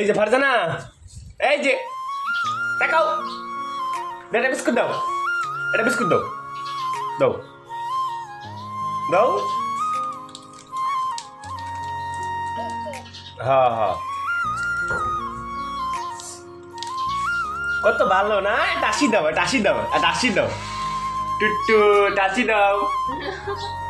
এই যে ফারজানা, এই যে, দেখাও। এটা বিস্কুট দাও, এটা বিস্কুট দাও দাও দাও। হ্যাঁ হ্যাঁ। কত ভালো না টাসি দাও টাসি দাও টাসি দাও। টুট্টু টাসি দাও।